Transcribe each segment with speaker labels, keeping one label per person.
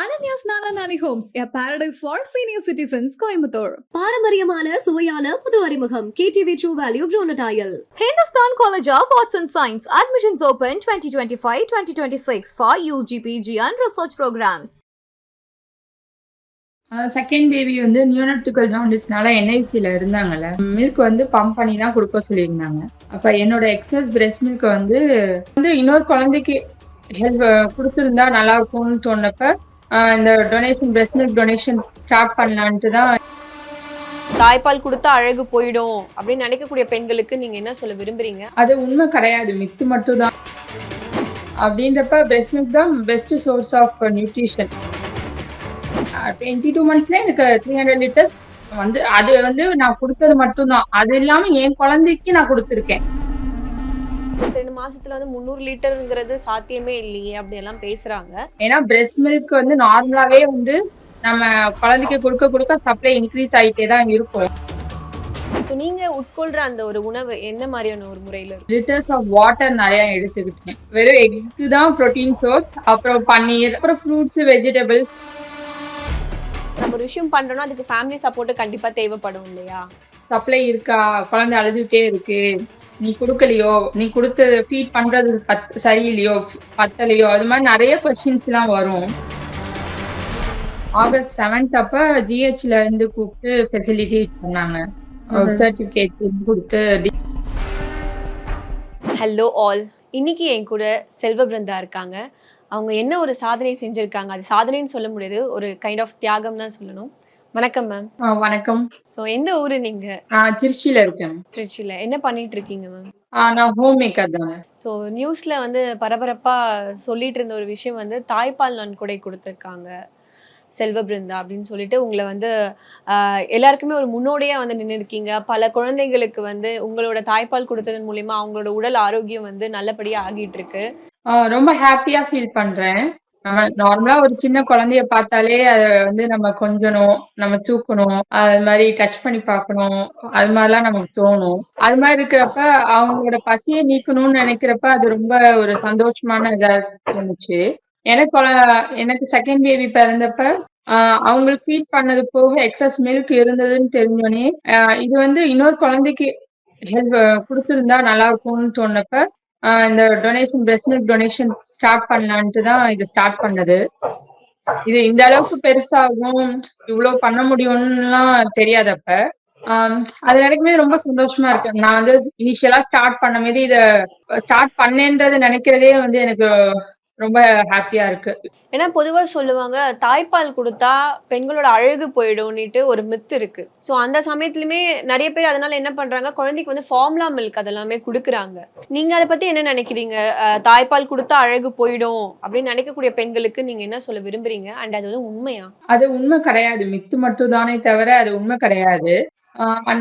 Speaker 1: Nana Nani Homes, a paradise for senior citizens, Coimbatore.
Speaker 2: பாரம்பரியமான சுவையான புது அறிமுகம் கேடிவி ட்ரூ வேல்யூ ப்ரோனடாயல்
Speaker 1: Hindustan College of Arts and Science, admissions open 2025-2026 for UG, PG and research programs.
Speaker 3: Second baby வந்து neonatal ஜாண்டிஸ்னால என்ஐசியில் இருந்தாங்கல்ல milk வந்து pump பண்ணி தான் கொடுக்க சொல்லியிருந்தாங்க அப்போ என்னோட எக்ஸஸ் பிரெஸ்ட் மில்க் வந்து வந்து இன்னொரு குழந்தைக்கு ஹெல்ப் கொடுத்துருந்தா நல்லா இருக்கும்னு தோணப்ப ஆஹ் இந்த donation breast milk donation start பண்ணலான்ட்டு தான்.
Speaker 4: தாய்ப்பால் கொடுத்தா அழகு போயிடும் அப்படின்னு நினைக்கக்கூடிய பெண்களுக்கு நீங்க என்ன சொல்ல விரும்புறீங்க?
Speaker 3: அது உண்மை கிடையாது மித்து மட்டும் தான் அப்படின்றப்ப பிரெஸ்ட் மில்க் தான் best source of nutrition twenty two மந்த்ஸ்ல எனக்கு த்ரீ ஹண்ட்ரட் லிட்டர்ஸ் வந்து அது வந்து நான் கொடுத்தது மட்டும்தான். அது இல்லாம என் குழந்தைக்கு நான் கொடுத்துருக்கேன்.
Speaker 4: ரெண்டு மாசத்துல வந்து முந்நூறு லிட்டருங்கிறது சாத்தியமே இல்லையே அப்படி எல்லாம் பேசுறாங்க.
Speaker 3: ஏன்னா பிரெஸ்ட் மில்க் வந்து நார்மலாவே வந்து நம்ம குழந்தைக்கு கொடுக்க கொடுக்க சப்ளை இன்க்ரீஸ் ஆகிட்டே தான் இருக்கும்.
Speaker 4: இப்போ நீங்க உட்கொள்ற அந்த ஒரு உணவு என்ன மாதிரியான ஒரு முறையில இருக்கும்
Speaker 3: லிட்டர்ஸ் ஆஃப் வாட்டர் நிறைய எடுத்துக்கிட்டேன். வெறும் எக் தான் ப்ரோட்டீன் சோர்ஸ் அப்புறம் பன்னீர் அப்புறம் ஃப்ரூட்ஸ் வெஜிடபிள்ஸ்
Speaker 4: நம்ம ஒரு விஷயம் பண்றோம்னா அதுக்கு ஃபேமிலி சப்போர்ட் கண்டிப்பா தேவைப்படும் இல்லையா?
Speaker 3: சப்ளை இருக்கா? குழந்தை அழுதுகிட்டே இருக்கு. நீ கொடுக்கலையோ? நீ கொடுத்தது ஃபீட் பண்றது பத் சரியில்லையோ? பத்தலையோ? அது மாதிரி நிறைய கொஸ்டின்ஸ்லாம் வரும். ஆகஸ்ட் செவன்த் அப்ப ஜிஹெச்ல இருந்து கூப்பிட்டு ஃபெசிலிட்டி பண்ணாங்க சர்டிபிகேட்ஸ் கொடுத்து
Speaker 4: ஹலோ ஆல் இன்னைக்கு என் கூட செல்வ பிருந்தா இருக்காங்க. அவங்க என்ன ஒரு சாதனை செஞ்சிருக்காங்க? அது சாதனைன்னு சொல்ல முடியாது. ஒரு கைண்ட் ஆஃப் தியாகம் தான் சொல்லணும். வணக்கம் மேம்
Speaker 3: வணக்கம்.
Speaker 4: ஸோ எந்த ஊரு நீங்க?
Speaker 3: திருச்சியில இருக்கேன்.
Speaker 4: திருச்சியில என்ன பண்ணிட்டு இருக்கீங்க மேம்
Speaker 3: நான் ஹோம் மேக்கர் தாங்க
Speaker 4: ஸோ நியூஸ்ல வந்து பரபரப்பா சொல்லிட்டு இருந்த ஒரு விஷயம் வந்து தாய்ப்பால் நன்கொடை கொடுத்துருக்காங்க செல்வ பிருந்தா அப்படின்னு சொல்லிட்டு உங்களை வந்து எல்லாருக்குமே ஒரு முன்னோடியா வந்து நின்று இருக்கீங்க பல குழந்தைங்களுக்கு வந்து உங்களோட தாய்ப்பால் கொடுத்ததன் மூலியமா அவங்களோட உடல் ஆரோக்கியம் வந்து நல்லபடியா ஆகிட்டு இருக்கு.
Speaker 3: ரொம்ப ஹாப்பியா ஃபீல் பண்றேன். நார்மலா ஒரு சின்ன குழந்தைய பார்த்தாலே அதை வந்து நம்ம கொஞ்சணும் நம்ம தூக்கணும் அது மாதிரி டச் பண்ணி பார்க்கணும். அது மாதிரிலாம் நமக்கு தோணும். அது மாதிரி இருக்கிறப்ப அவங்களோட பசியை நீக்கணும்னு நினைக்கிறப்ப அது ரொம்ப ஒரு சந்தோஷமான இதா இருந்துச்சு. எனக்கு எனக்கு செகண்ட் பேபி பிறந்தப்ப ஆஹ் அவங்களுக்கு ஃபீட் பண்ணது போக எக்ஸஸ் மில்க் இருந்ததுன்னு தெரிஞ்சோடனே ஆஹ் இது வந்து இன்னொரு குழந்தைக்கு ஹெல்ப் கொடுத்துருந்தா நல்லா இருக்கும்னு தோணப்ப இந்த donation breast milk donation start பண்ணலான்ட்டு தான் இது ஸ்டார்ட் பண்ணது. இது இந்த அளவுக்கு பெருசாகும் இவ்வளவு பண்ண முடியும்லாம் தெரியாதப்ப ஆம், அது எனக்குமே ரொம்ப சந்தோஷமா இருக்கு. நான் வந்து இனிஷியலா ஸ்டார்ட் பண்ண மீது இத ஸ்டார்ட் பண்ணேன்றது நினைக்கிறதே வந்து எனக்கு ரொம்ப ஹாப்பியா இருக்கு.
Speaker 4: ஏன்னா பொதுவா சொல்லுவாங்க தாய்ப்பால் கொடுத்தா பெண்களோட அழகு போயிடும்னுட்டு ஒரு மித்து இருக்கு. ஸோ அந்த சமயத்துலயுமே நிறைய பேர் அதனால என்ன பண்றாங்க குழந்தைக்கு வந்து ஃபார்முலா மில்க் அதெல்லாமே கொடுக்குறாங்க. நீங்க அதை பத்தி என்ன நினைக்கிறீங்க? தாய்ப்பால் கொடுத்தா அழகு போயிடும் அப்படின்னு நினைக்கக்கூடிய பெண்களுக்கு நீங்க என்ன சொல்ல விரும்புறீங்க? அண்ட் அது வந்து உண்மையா?
Speaker 3: அது உண்மை கிடையாது. மித்து மட்டும் தானே தவிர அது உண்மை கிடையாது.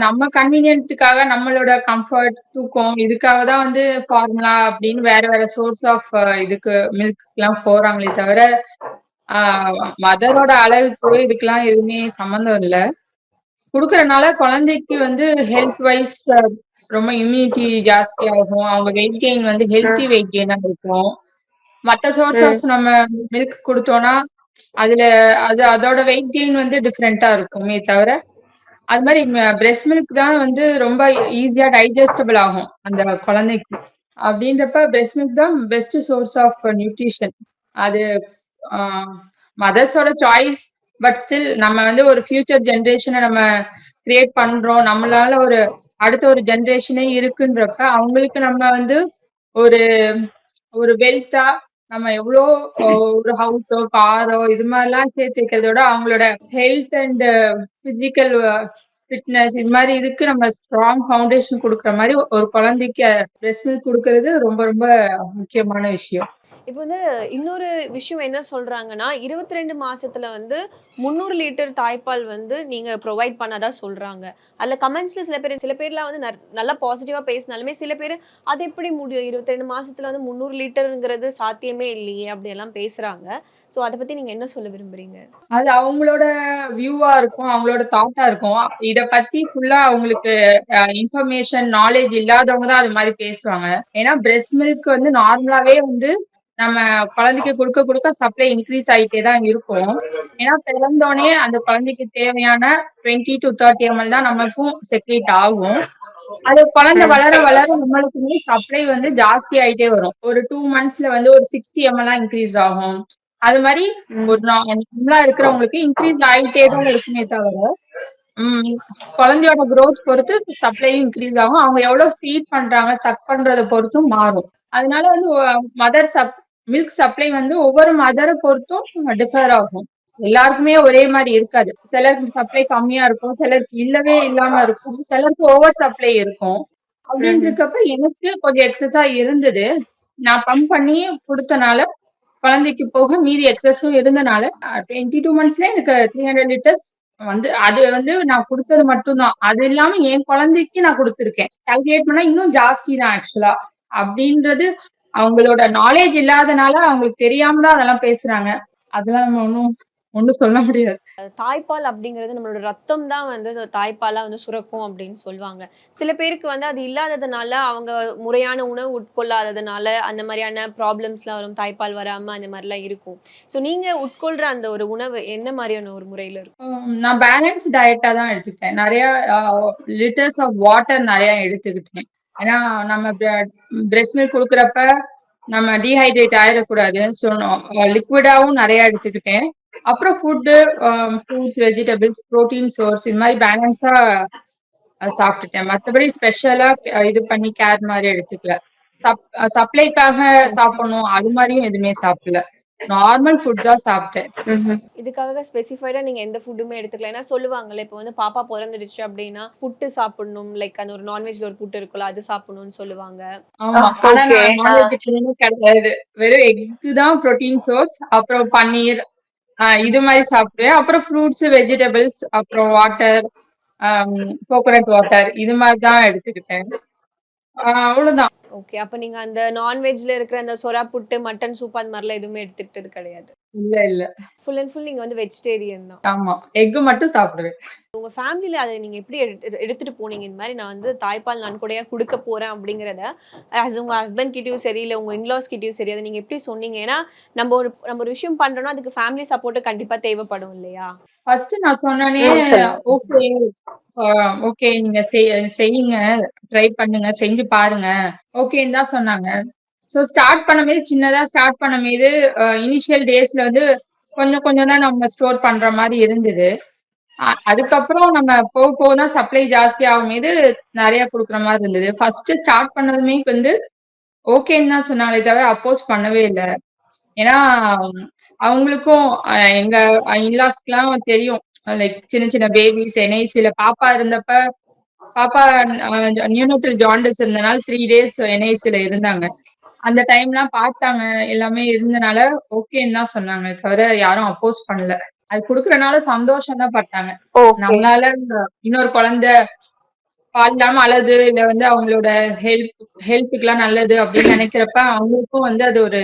Speaker 3: நம்ம கன்வீனியன்ட்டுக்காக நம்மளோட கம்ஃபர்ட் தூக்கம் இதுக்காக தான் வந்து ஃபார்முலா அப்படின்னு வேற வேற சோர்ஸ் ஆஃப் இதுக்கு மில்க் எல்லாம் போறாங்களே தவிர மதரோட அழகுக்கு இதுக்கெல்லாம் எதுவுமே சம்மந்தம் இல்லை. கொடுக்கறனால குழந்தைக்கு வந்து ஹெல்த் வைஸ் ரொம்ப இம்யூனிட்டி ஜாஸ்தி ஆகும். அவங்க வெயிட் கெயின் வந்து ஹெல்த்தி வெயிட் கெயினா இருக்கும். மத்த சோர்ஸ் ஆஃப் நம்ம மில்க் கொடுத்தோம்னா அதுல அது அதோட வெயிட் கெயின் வந்து டிஃப்ரெண்டா இருக்குமே தவிர அது மாதிரி பிரெஸ்ட் மில்க் தான் வந்து ரொம்ப ஈஸியா டைஜஸ்டபிள் ஆகும் அந்த குழந்தைக்கு. அப்படின்றப்ப பிரெஸ்ட் மில்க் தான் பெஸ்ட் சோர்ஸ் ஆஃப் நியூட்ரிஷன் அது மதர்ஸோட சாய்ஸ் பட் ஸ்டில் நம்ம வந்து ஒரு ஃபியூச்சர் ஜென்ரேஷனை நம்ம கிரியேட் பண்றோம். நம்மளால ஒரு அடுத்த ஒரு ஜென்ரேஷனே இருக்குன்றப்ப அவங்களுக்கு நம்ம வந்து ஒரு ஒரு வெல்த்தா நம்ம எவ்வளோ ஒரு ஹவுஸோ காரோ இது மாதிரிலாம் சேர்த்து வைக்கிறதோட அவங்களோட ஹெல்த் அண்ட் பிசிக்கல் ஃபிட்னஸ் இது மாதிரி இதுக்கு நம்ம ஸ்ட்ராங் ஃபவுண்டேஷன் கொடுக்குற மாதிரி ஒரு குழந்தைக்கு பிரெஸ்ட் மில்க் கொடுக்கறது ரொம்ப ரொம்ப முக்கியமான விஷயம்.
Speaker 4: இப்போ வந்து இன்னொரு விஷயம் என்ன சொல்றாங்கன்னா இருபத்தி ரெண்டு மாசத்துல வந்து முந்நூறு லிட்டர் தாய்ப்பால் வந்து நீங்க ப்ரொவைட் பண்ணதா சொல்றாங்க. அதுல கமெண்ட்ஸ்ல சில பேர் சில பேர்லாம் வந்து நல்லா பாசிட்டிவா பேசினாலுமே சில பேர் அது எப்படி முடியும்? இருபத்தி ரெண்டு மாசத்துல வந்து முந்நூறு லிட்டருங்கிறது சாத்தியமே இல்லையே அப்படி எல்லாம் பேசுறாங்க. ஸோ அதை பத்தி நீங்க என்ன சொல்ல விரும்புறீங்க?
Speaker 3: அது அவங்களோட வியூவா இருக்கும் அவங்களோட தாட்டா இருக்கும். இத பத்தி ஃபுல்லா அவங்களுக்கு இன்ஃபர்மேஷன் நாலேஜ் இல்லாதவங்க தான் அது மாதிரி பேசுவாங்க. ஏன்னா பிரெஸ்ட் மில்க் வந்து நார்மலாவே வந்து நம்ம குழந்தைக்கு குடுக்க குடுக்க சப்ளை இன்க்ரீஸ் ஆயிட்டே தான் இருக்கும். ஏன்னா பிறந்தோனே அந்த குழந்தைக்கு தேவையான 20 டூ 30 எம்எல் தான் நமக்கும் செக்ரீட் ஆகும். அது குழந்தை வளர வளர நம்மளுக்குமே சப்ளை வந்து ஜாஸ்தி ஆயிட்டே வரும். ஒரு 2 மந்த்ஸ்ல வந்து ஒரு 60 எம்எல்லா இன்க்ரீஸ் ஆகும். அது மாரி ஒரு நார்மலா இருக்கிறவங்களுக்கு இன்க்ரீஸ் ஆயிட்டே தான் இருக்குமே தவிர, ம் குழந்தையோட குரோத் பொறுத்து சப்ளையும் இன்க்ரீஸ் ஆகும். அவங்க எவ்வளவு ஃபீட் பண்றாங்க, சக் பண்றத பொறுத்தும் மாறும். அதனால வந்து மதர் சப் மில்க் சப்ளை வந்து ஒவ்வொரு மதரை பொறுத்தும் டிஃபர் ஆகும். எல்லாருக்குமே ஒரே மாதிரி இருக்காது. சிலருக்கு சப்ளை கம்மியா இருக்கும். சிலருக்கு இல்லவே இல்லாம இருக்கும். சிலருக்கு ஓவர் சப்ளை இருக்கும். அப்படின்னு இருக்கப்ப எனக்கு கொஞ்சம் எக்ஸஸா இருந்தது. நான் பம்ப் பண்ணி குடுத்தனால, குழந்தைக்கு போக மீதி எக்ஸஸும் இருந்தனால, டுவெண்ட்டி டூ மந்த்ஸ்ல எனக்கு 300 லிட்டர்ஸ் வந்து அது வந்து நான் குடுத்தது மட்டும் தான். அது இல்லாம என் குழந்தைக்கு நான் கொடுத்துருக்கேன் கால்குலேட் பண்ணா இன்னும் ஜாஸ்தி தான் ஆக்சுவலா. அப்படின்றது அவங்களோட நாலேட்ஜ் இல்லாதனால அவங்களுக்கு தெரியாம தான் அதெல்லாம் பேசுறாங்க. அதெல்லாம் நம்ம ஒண்ணும் ஒண்ணும் சொல்ல முடியாது.
Speaker 4: தாய்ப்பால் அப்படிங்கிறது நம்மளோட ரத்தம் தான் வந்து அது தாய்ப்பாலா வந்து சுரக்கும் அப்படின்னு சொல்லுவாங்க. சில பேருக்கு வந்து அது இல்லாததுனால, அவங்க முறையான உணவு உட்கொள்ளாததுனால, அந்த மாரியான ப்ராப்ளம்ஸ்லாம் வரும். தாய்ப்பால் வராம அந்த மாரிலாம் இருக்கும். ஸோ நீங்க உட்கொள்ற அந்த ஒரு உணவு என்ன மாரியான ஒரு முறையில இருக்கும்?
Speaker 3: நான் பேலன்ஸ் டயட்டா தான் எடுத்துக்கிட்டேன். நெறைய லிட்டர்ஸ் ஆஃப் வாட்டர் நெறைய எடுத்துக்கிட்டேன். ஏன்னா நம்ம பிரெஸ்ட் மில்க் கொடுக்குறப்ப நம்ம டீஹைட்ரேட் ஆயிடக்கூடாது ஸோ லிக்விடாவும் நிறைய எடுத்துக்கிட்டேன். அப்புறம் food, fruits, vegetables, protein source இது மாதிரி பேலன்ஸா சாப்பிட்டுட்டேன் மற்றபடி மத்தபடி ஸ்பெஷலா இது பண்ணி கேர் மாதிரி எடுத்துக்கல. சப் சப்ளைக்காக சாப்பிடணும் அது மாதிரியும் எதுவுமே சாப்பிடல. நார்மல் ஃபுட் தான் சாப்பிட்டேன்.
Speaker 4: இதுக்காக ஸ்பெசிஃபைடா நீங்க எந்த ஃபுட்டுமே எடுத்துக்கல. ஏன்னா சொல்லுவாங்கல்ல, இப்போ வந்து பாப்பா பொறந்துடுச்சு அப்படின்னா, புட்டு சாப்பிடணும். லைக் அந்த ஒரு நான்வெஜ்ல ஒரு புட்டு இருக்குல்ல, அது சாப்பிடணும்னு சொல்லுவாங்க.
Speaker 3: ஆமா. ஆனா நான் நான்வெஜ் எதுவுமே கிடையாது. வெறும் எக் தான் புரோட்டீன் சோர்ஸ். அப்புறம் பன்னீர், இது மாரி சாப்பிடுவேன். அப்புறம் ஃப்ரூட்ஸ், வெஜிடபிள்ஸ், அப்புறம் வாட்டர், கோகோனட் வாட்டர் இது மாரி தான் எடுத்துக்கிட்டேன். அ அவ்வளோதான்.
Speaker 4: ஓகே. அப்ப நீங்க அந்த நான்வெஜ்ல இருக்கிற அந்த சொரா புட்டு, மட்டன் சூப் அது மாரிலாம் எதுவுமே எடுத்துக்கிட்டது கிடையாது.
Speaker 3: இல்ல, இல்ல.
Speaker 4: ஃபுல் அண்ட் ஃபுல் நீங்க வந்து வெஜிடேரியன் தான்.
Speaker 3: ஆமா. எக் மட்டும் சாப்பிடுவேன்.
Speaker 4: உங்க ஃபேமிலில அத நீங்க எப்படி எடுத்து எடுத்துட்டு போனீங்க? இந்த மாரி நான் வந்து தாய்ப்பால் நன்கொடையா குடுக்க போறேன் அப்படிங்கிறத, ஆஸ் உங்க ஹஸ்பண்ட் கிட்டயும் சரி, இல்ல உங்க இன்லாஸ் கிட்டயும் சரி, அத நீங்க எப்படி சொன்னீங்க? ஏன்னா, நம்ம ஒரு நம்ம ஒரு விஷயம் பண்றோம்னா, அதுக்கு ஃபேமிலி சப்போர்ட் கண்டிப்பா தேவைப்படும் இல்லையா?
Speaker 3: ஃபர்ஸ்ட் நான் சொன்னோனே ஓகே ஓகே நீங்க செய் செய்யுங்க. ட்ரை பண்ணுங்க. செஞ்சு பாருங்க. ஓகேன்னு தான் சொன்னாங்க. ஸோ ஸ்டார்ட் பண்ணும்போது சின்னதா ஸ்டார்ட் பண்ணும்போது அ இனிஷியல் டேஸ்ல வந்து கொஞ்சம் கொஞ்சம் தான் நம்ம ஸ்டோர் பண்ற மாரி இருந்தது. அ அதுக்கப்புறம் நம்ம போக போக தான் சப்ளை ஜாஸ்தி ஆகும்போது நிறைய குடுக்குற மாரி இருந்தது. ஃபர்ஸ்ட் ஸ்டார்ட் பண்ணதுமே வந்து ஓகேன்னு தான் சொன்னாங்களே தவிர அப்போஸ் பண்ணவே இல்ல. ஏன்னா அவங்களுக்கும் அ எங்க இன்லாஸ்க்குலாம் தெரியும். லைக் சின்ன சின்ன பேபிஸ் என்ஐசில பாப்பா இருந்தப்ப பாப்பா நியோனேட்டல் ஜாண்டிஸ் இருந்தனால 3 டேஸ் என்ஐசில இருந்தாங்க. அந்த டைம்லாம் பார்த்தாங்க. எல்லாமே இருந்தனால ஓகேன்னு தான் சொன்னாங்களே தவிர யாரும் அப்போஸ் பண்ணல. அது குடுக்குறனால சந்தோஷம் தான் பட்டாங்க. நம்மளால இன்னொரு குழந்தை பால் இல்லாம அழுது, இல்ல வந்து அவங்களோட ஹெல்த் ஹெல்த்துக்குலாம் நல்லது அப்படின்னு நெனைக்கிறப்ப, அவங்களுக்கும் வந்து அது ஒரு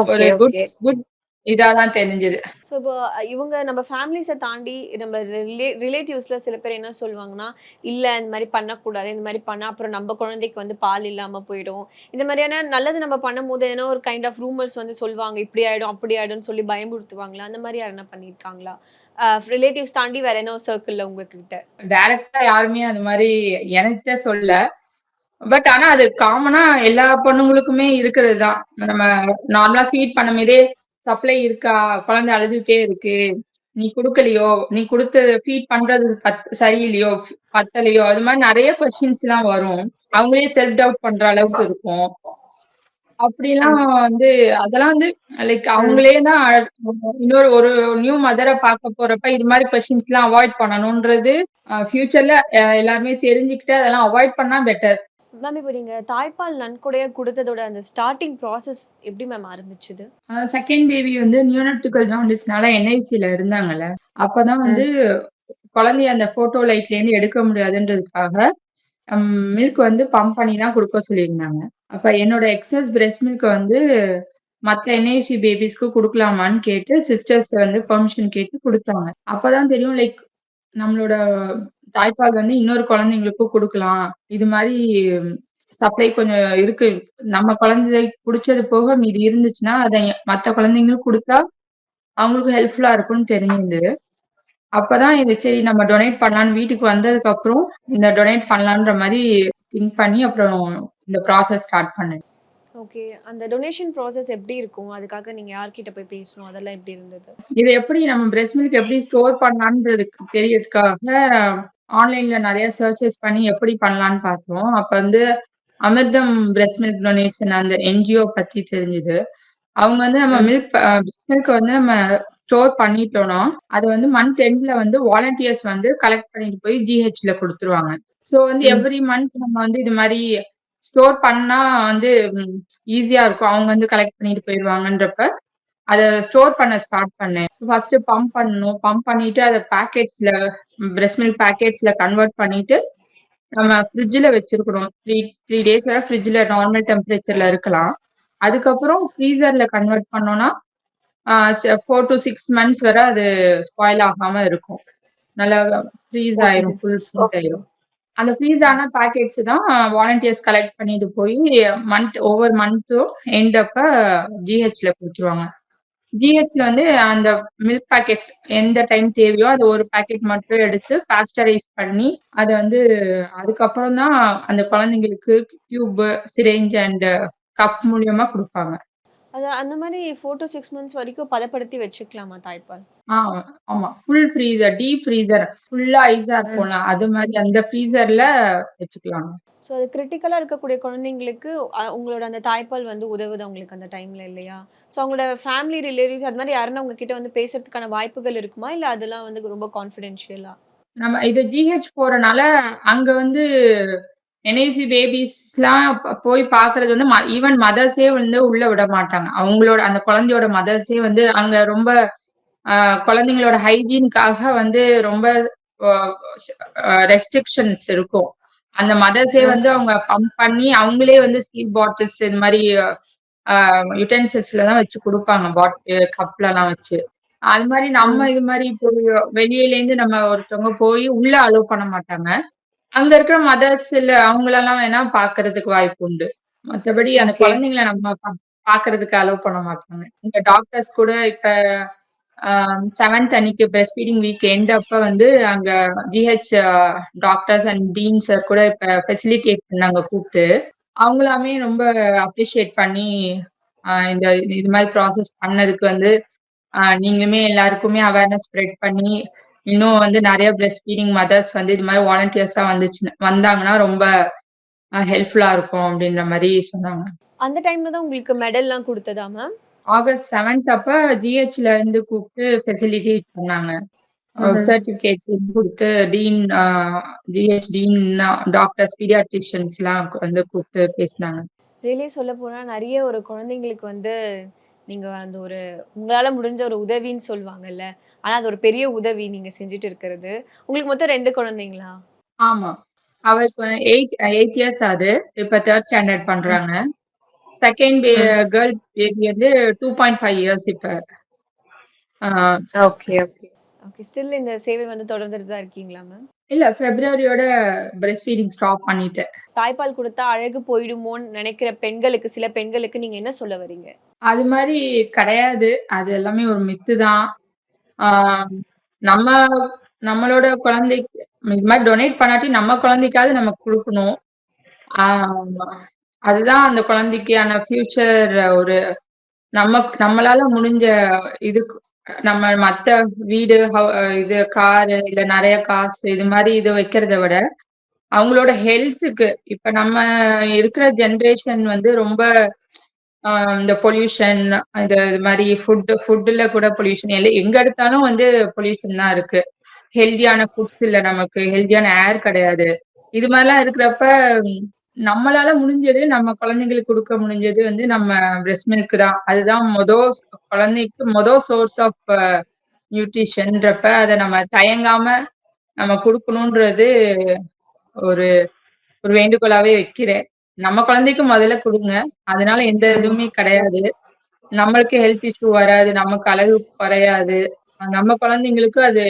Speaker 3: ஒரு குட் குட் இதா தான் தெரிஞ்சது.
Speaker 4: ஸோ இப்போ இவங்க நம்ம ஃபேமிலிஸ தாண்டி நம்ம ரிலே ரிலேட்டிவ்ஸ்ல சில பேர் என்ன சொல்லுவாங்கன்னா, இல்ல இந்த மாரி பண்ணக்கூடாது. இந்த மாரி பண்ணா அப்புறம் நம்ம குழந்தைக்கு வந்து பால் இல்லாம போயிடும். இந்த மாரியான நல்லது நம்ம பண்ணும்போது ஏதோ ஒரு கைண்ட் ஆஃப் ரூமர்ஸ் வந்து சொல்லுவாங்க. இப்படி ஆயிடும், அப்படி ஆயிடும்னு சொல்லி பயமுறுத்துவாங்களா? அந்த மாரி யாருனா பண்ணியிருக்காங்களா? அ ரிலேட்டிவ்ஸ் தாண்டி வேற என்ன சர்க்கிள்ல உங்ககிட்ட?
Speaker 3: டைரக்ட்டா யாருமே அது மாரி என்கிட்ட சொல்லல. பட் ஆனா அது காமனா எல்லா பொண்ணுங்களுக்குமே இருக்கிறது தான். நம்ம நார்மலா ஃபீட் பண்ணும்போதே சப்ளை இருக்கா? குழந்தை அழுதுகிட்டே இருக்கு. நீ குடுக்கலையோ? நீ குடுத்தது ஃபீட் பண்றது பத் சரியில்லையோ? பத்தலையோ? அது மாதிரி நிறைய கொஸ்டின்ஸ் எல்லாம் வரும். அவங்களே செல்ஃப் டவுட் பண்ற அளவுக்கு இருக்கும். அப்படிலாம் வந்து அதெல்லாம் வந்து லைக் அவங்களே தான் இன்னொரு ஒரு நியூ மதரை பார்க்க போறப்ப இது மாதிரி கொஸ்டின்ஸ் எல்லாம் அவாய்ட் பண்ணணும்ன்றது ஃபியூச்சர்ல எல்லாருமே தெரிஞ்சுக்கிட்டு அதெல்லாம் அவாய்ட் பண்ணா பெட்டர்.
Speaker 4: மேம் இப்போ நீங்க தாய்ப்பால் நன்கொடையா குடுத்ததோட அந்த ஸ்டார்டிங் ப்ராசஸ் எப்படி மேம் ஆரம்பிச்சது?
Speaker 3: செகண்ட் பேபி வந்து நியோனேட்டிகல் ஜாண்டிஸ்னால என்ஐசில இருந்தாங்கல்ல. அப்பதான் வந்து குழந்தைய அந்த ஃபோட்டோ லைட்லேருந்து எடுக்க முடியாதுன்றதுக்காக, மில்க் வந்து பம்ப் பண்ணி தான் குடுக்க சொல்லியிருந்தாங்க. அப்ப என்னோட எக்ஸஸ் பிரெஸ்ட் மில்க் வந்து மத்த என்ஐசி பேபிஸ்க்கு குடுக்கலாமான்னு கேட்டு சிஸ்டர்ஸ் வந்து பெர்மிஷன் கேட்டு குடுத்தாங்க. அப்பதான் தெரியும் லைக் நம்மளோட தாய்ப்பால் வந்து இன்னொரு குழந்தைங்களுக்கும் குடுக்கலாம். இது மாரி சப்ளை கொஞ்சம் இருக்கு. நம்ம குழந்தைக்கு குடிச்சது போக மீதி இருந்துச்சுன்னா, அத மத்த குழந்தைங்களுக்கும் குடுத்தா, அவங்களுக்கும் ஹெல்ப்ஃபுல்லா இருக்கும்னு தெரிஞ்சது. அப்பதான் இது சரி நம்ம டொனேட் பண்ணலான்னு வீட்டுக்கு வந்ததுக்கப்புறம், இந்த டொனேட் பண்ணலான்ற மாரி திங்க் பண்ணி, அப்புறம் இந்த ப்ராசஸ் ஸ்டார்ட் பண்ணேன்.
Speaker 4: ஓகே. அந்த டொனேஷன் ப்ராசஸ் எப்படி இருக்கும்? அதுக்காக நீங்க யார்கிட்ட போய் பேசணும்? அதெல்லாம் எப்படி இருந்தது?
Speaker 3: இத எப்படி நம்ம பிரெஸ்ட் மில்க் எப்படி ஸ்டோர் பண்ணலான்றதுக்கு தெரியறதுக்காக, ஆன்லைன்ல நெறைய சர்ச்சஸ் பண்ணி எப்படி பண்ணலான்னு பார்த்தோம். அப்ப வந்து அமிர்தம் பிரெஸ்ட் மில்க் டொனேஷன் அந்த என்ஜிஓ பத்தி தெரிஞ்சது. அவங்க வந்து நம்ம. மில்க் பிரெஸ்ட் மில்க் வந்து நம்ம ஸ்டோர் பண்ணிட்டோம்னா, அது வந்து மந்த் எண்ட்ல வந்து வாலண்டியர்ஸ் வந்து கலெக்ட் பண்ணிட்டு போய் ஜிஹெச்ல குடுத்துருவாங்க. ஸோ வந்து. எவ்ரி மந்த் நம்ம வந்து இது மாரி ஸ்டோர் பண்ணா வந்து ஈஸியா இருக்கும். அவங்க வந்து கலெக்ட் பண்ணிட்டு போயிருவாங்கன்றப்ப, அத ஸ்டோர் பண்ண ஸ்டார்ட் பண்ணேன். ஃபர்ஸ்ட் பம்ப் பண்ணணும். பம்ப் பண்ணிட்டு அத பாக்கெட்ஸ்ல பிரெஸ்ட் மில்க் பாக்கெட்ஸ்ல கன்வெர்ட் பண்ணிட்டு, நம்ம ஃப்ரிட்ஜ்ல வச்சிருக்கணும். 3 3 டேஸ் வரை ஃப்ரிட்ஜ்ல நார்மல் டெம்பரேச்சர்ல இருக்கலாம். அதுக்கப்புறம் ஃப்ரீசர்ல கன்வெர்ட் பண்ணோம்னா, 4 டூ 6 மந்த்ஸ் வரை அது ஸ்பாயில் ஆகாம இருக்கும். நல்லா ஃப்ரீஸ். ஆயிரும். Full freeze. ஆயிரும். அந்த ஃப்ரீஸ் ஆன பாக்கெட்ஸ் தான் வாலண்டியர்ஸ் கலெக்ட் பண்ணிட்டு போய் மந்த் ஒவ்வொரு மந்த்தும் எண்ட் அப்ப ஜிஹெச்ல குடுத்துருவாங்க. ஜிஹெச்ல வந்து அந்த மில்க் பாக்கெட்ஸ் எந்த டைம் தேவையோ, அது ஒரு பாக்கெட் மட்டும் எடுத்து பாஸ்டரைஸ் பண்ணி, அத வந்து அதுக்கப்புறம் தான் அந்த குழந்தைங்களுக்கு டியூப், சிரிஞ்ச் அண்ட் கப் மூலியமா குடுப்பாங்க.
Speaker 4: அது அந்த மாரி 4 டூ 6 மந்த்ஸ் வரைக்கும் பதப்படுத்தி வச்சுக்கலாமா தாய்ப்பால்?
Speaker 3: ஆ ஆமா. ஃபுல் ஃப்ரீசர், டீப் ஃப்ரீசர் ஃபுல்லா ஐஸா. இருக்கும்ல, அது மாரி அந்த ஃப்ரீசர்ல வச்சுக்கலாம்.
Speaker 4: ஸோ அது கிரிட்டிக்கலா இருக்கக்கூடிய குழந்தைங்களுக்கு உங்களோட அந்த தாய்ப்பால் வந்து உதவுது அவங்களுக்கு அந்த டைம்ல இல்லையா? ஸோ அவங்களோட ஃபேமிலி ரிலேட்டிவ்ஸ் அது மாதிரி யாருன்னா உங்ககிட்ட வந்து பேசுறதுக்கான வாய்ப்புகள் இருக்குமா? இல்ல அதெல்லாம் வந்து ரொம்ப கான்ஃபிடென்ஷியலா?
Speaker 3: நம்ம இது ஜிஹெச் போறனால, அங்க வந்து என்ஐசி பேபிஸ்லாம் போய் பார்க்கறது வந்து ம ஈவன் மதர்ஸே வந்து உள்ள விட மாட்டாங்க. அவங்களோட அந்த குழந்தையோட மதர்ஸே வந்து அங்க ரொம்ப குழந்தைங்களோட ஹைஜீன்க்காக வந்து ரொம்ப ரெஸ்ட்ரிக்ஷன்ஸ் இருக்கும். அந்த மதர்ஸே. வந்து அவங்க பம்ப் பண்ணி, அவங்களே வந்து ஸ்டீல் பாட்டில்ஸ் இது மாரி அ யுட்டென்சில்ஸ்ல தான் வச்சு குடுப்பாங்க. பாட்டில், கப்லலாம் வச்சு. அது மாரி நம்ம. இது மாரி இப்போ வெளியிலேருந்து நம்ம ஒருத்தவங்க போய் உள்ள அலோவ் பண்ண மாட்டாங்க. அங்க இருக்கிற மதர்ஸ் இல்ல அவங்களலாம் வேணா பார்க்கறதுக்கு வாய்ப்பு உண்டு. மத்தபடி அந்த. குழந்தைங்கள நம்ம பா பார்க்கறதுக்கு அலோவ் பண்ண மாட்டாங்க. இங்க டாக்டர்ஸ் கூட இப்ப செவன்த் அன்னைக்கு பிரஸ்ட் ஃபீடிங் வீக் எண்ட் அப்ப வந்து அங்க ஜிஹெச் டாக்டர்ஸ் அண்ட் டீன்ஸ கூட இப்ப ஃபெசிலிட்டேட் பண்ணாங்க கூப்பிட்டு அவங்களாமே ரொம்ப அப்ரிஷியேட் பண்ணி, இந்த இது மாதிரி ப்ராசஸ் பண்ணதுக்கு வந்து, நீங்களுமே எல்லாருக்குமே அவேர்னஸ் ஸ்ப்ரெட் பண்ணி, இன்னும் வந்து நிறைய பிரஸ்ட் ஃபீடிங் மதர்ஸ் வந்து இது மாதிரி வாலண்டியர்ஸா வந்துச்சு வந்தாங்கன்னா ரொம்ப ஹெல்ப்ஃபுல்லா இருக்கும் அப்படின்ற மாதிரி சொன்னாங்க.
Speaker 4: அந்த டைம்ல தான் உங்களுக்கு மெடல்லாம் குடுத்ததா மேம்?
Speaker 3: ஆகஸ்ட் 7த் அப்ப ஜிஹெச்ல இருந்து கூப்ட்டு ஃபெசிலிட்டேட் பண்ணாங்க. சர்டிபிகேட்ஸ் குடுத்து டீன் ஜிஹெச் டீன் டாக்டர்ஸ், பீடியாட்ரிஷியன்ஸ்லாம் வந்து கூப்ட்டு பேசுனாங்க.
Speaker 4: ரியலி சொல்லப்போனா நெறைய ஒரு குழந்தைங்களுக்கு வந்து நீங்க அந்த ஒரு உங்களால முடிஞ்ச ஒரு உதவின்னு சொல்லுவாங்கல்ல. ஆனா அது ஒரு பெரிய உதவி நீங்க செஞ்சுட்டு இருக்கிறது. உங்களுக்கு மொத்தம் 2 குழந்தைங்களா?
Speaker 3: ஆமா. அவளுக்கு 8 8 இயர்ஸ் ஆகுது. இப்ப 3 ஸ்டாண்டர்ட். பண்றாங்க. செகண்ட். கேர்ள் பேபி வந்து 2.5 இயர்ஸ் இப்ப.
Speaker 4: Okay, okay. ஓகே. ஸ்டில் இந்த சேவை வந்து தொடர்ந்துட்டு தான் இருக்கீங்களா மேம்?
Speaker 3: இல்ல பிப்ரவரியோட பிரெஸ்ட் ஃபீடிங் ஸ்டாப் பண்ணிட்டேன்.
Speaker 4: தாய்ப்பால் குடுத்தா அழகு போயிடுமோன்னு நெனைக்கிற பெண்களுக்கு, சில பெண்களுக்கு நீங்க என்ன சொல்ல வரீங்க?
Speaker 3: அது மாரி கிடையாது. அது எல்லாமே ஒரு மித்து தான். நம்ம நம்மளோட குழந்தைக்கு இது மாரி டொனேட் பண்ணாட்டி நம்ம குழந்தைக்காவது நம்ம குடுக்கணும். அதுதான் அந்த குழந்தைக்கான ஃபியூச்சர் ஒரு நம்ம நம்மளால முடிஞ்ச இது நம்ம மத்த வீடு, இது காரு இல்ல நிறைய காசு இது மாதிரி இது வைக்கிறத விட, அவங்களோட ஹெல்த்துக்கு இப்ப நம்ம இருக்கிற ஜெனரேஷன் வந்து ரொம்ப இந்த பொல்யூஷன் இது இது மாதிரி ஃபுட் ஃபுட்ல கூட பொல்யூஷன் இல்லை எங்க எடுத்தாலும் வந்து பொல்யூஷன் தான் இருக்கு. ஹெல்தியான ஃபுட்ஸ் இல்ல நமக்கு. ஹெல்தியான ஏர் கிடையாது. இது மாதிரிலாம் இருக்கிறப்ப, நம்மளால முடிஞ்சது நம்ம குழந்தைங்களுக்கு கொடுக்க முடிஞ்சது வந்து நம்ம பிரெஸ்ட் மில்க் தான். அதுதான் மொதல் குழந்தைக்கு மொதல் சோர்ஸ் ஆஃப் நியூட்ரிஷன்றப்ப அத நம்ம தயங்காம நம்ம குடுக்கணுன்றது ஒரு ஒரு வேண்டுகோளாவே வைக்கிறேன். நம்ம குழந்தைக்கு முதல்ல குடுங்க. அதனால எந்த இதுவுமே கிடையாது. நம்மளுக்கு ஹெல்த் இஷ்யூ வராது. நமக்கு அழகு குறையாது. நம்ம குழந்தைங்களுக்கு அது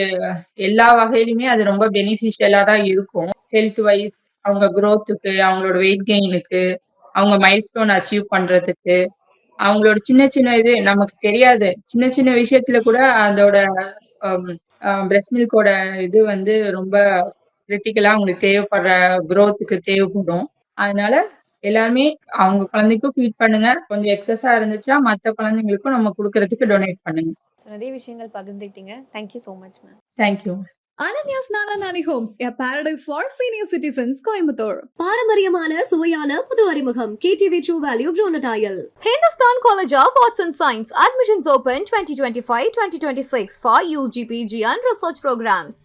Speaker 3: எல்லா வகையிலுமே அது ரொம்ப பெனிஃபிஷியலா தான் இருக்கும். ஹெல்த் வைஸ் அவங்க குரோத்துக்கு, அவங்களோட வெயிட் கெயினுக்கு, அவங்க மைல்ஸ்டோன் அச்சீவ் பண்றதுக்கு, அவங்களோட சின்ன சின்ன இது நமக்கு தெரியாது. சின்ன சின்ன விஷயத்துல கூட அதோட அம் அ பிரஸ்ட் மில்க்கோட இது வந்து ரொம்ப கிரிட்டிக்கலா அவங்களுக்கு தேவைப்படுற குரோத்துக்கு தேவைப்படும். அதனால எல்லாருமே அவங்க குழந்தைக்கும் ஃபீட் பண்ணுங்க. கொஞ்சம் எக்ஸஸா இருந்துச்சுன்னா, மத்த குழந்தைங்களுக்கும் நம்ம குடுக்குறதுக்கு டொனேட் பண்ணுங்க.
Speaker 4: நிறைய விஷயங்கள் பகிர்ந்துக்கிட்டீங்க. Thank you so much ma'am.
Speaker 3: Thank you.
Speaker 1: Ananya's Nana Nani Homes, a paradise for senior citizens, Coimbatore.
Speaker 2: பாரம்பரியமான சுவையான புது அறிமுகம் கேடிவி ட்ரூ வேல்யூ ப்ரோனடாயல்
Speaker 1: Hindustan College of Arts and Science, admissions open 2025 2026 for UG, PG, and research programs.